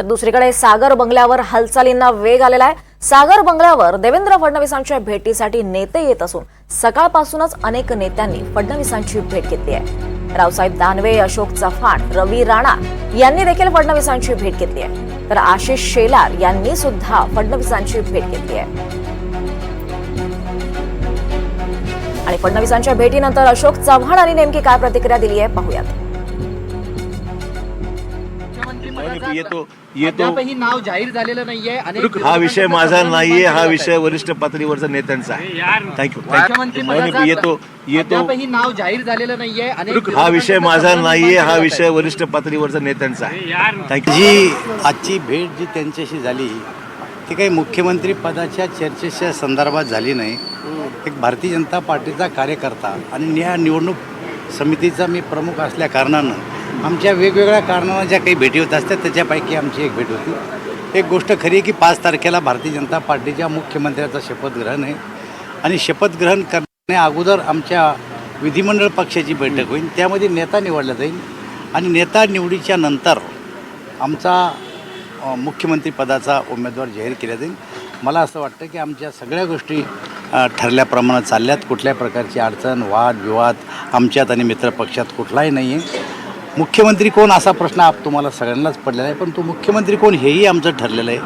तर दुसरीकडे सागर बंगल्यावर हालचालींना वेग आलेला आहे. सागर बंगल्यावर देवेंद्र फडणवीसांच्या भेटीसाठी नेते येत असून सकाळपासूनच अनेक नेत्यांनी फडणवीसांची भेट घेतली आहे. रावसाहेब दानवे अशोक चव्हाण रवी राणा यांनी देखील फडणवीसांची भेट घेतली आहे. तर आशिष शेलार यांनी सुद्धा फडणवीसांची भेट घेतली आहे. आणि फडणवीसांच्या भेटीनंतर अशोक चव्हाणांनी नेमकी काय प्रतिक्रिया दिली आहे पाहूयात. नाही, ये तो ये तो अद्यापही नाव जाहीर झालेलं नाहीये अनेक रुक, हा विषय माझा नाहीये हा विषय वरिष्ठ पातळीवरचा नेत्यांचा आहे. थँक्यू मुख्यमंत्री थँक्यू ये तो ये तो अद्यापही नाव जाहीर झालेलं नाहीये अनेक हा विषय माझा नाहीये हा विषय वरिष्ठ पातळीवरचा नेत्यांचा आहे. थँक्यू जी आजची भेट जी त्यांच्याशी झाली ती काही मुख्यमंत्री पदाच्या चर्चेच्या संदर्भात झाली नाही. एक भारतीय जनता पार्टीचा कार्यकर्ता आणि या निवडणूक समितीचा मी प्रमुख असल्या कारणानं आमच्या वेगवेगळ्या कारणानं ज्या काही भेटी होत असतात त्याच्यापैकी आमची एक भेट होती. एक गोष्ट खरी आहे की पाच तारखेला भारतीय जनता पार्टीच्या मुख्यमंत्र्याचं शपथग्रहण आहे. आणि शपथग्रहण करण्या अगोदर आमच्या विधिमंडळ पक्षाची बैठक होईल. त्यामध्ये नेता निवडला जाईल. आणि नेता निवडीच्या नंतर आमचा मुख्यमंत्रीपदाचा उमेदवार जाहीर केला जाईल. मला असं वाटतं की आमच्या सगळ्या गोष्टी ठरल्याप्रमाणे चालल्यात. कुठल्या प्रकारची अडचण वाद विवाद आमच्यात आणि मित्रपक्षात कुठलाही नाही आहे मुख्यमंत्री कोण असा प्रश्न आप तुम्हाला सगळ्यांनाच पडलेला आहे पण तो मुख्यमंत्री कोण हेही आमचं ठरलेलं आहे.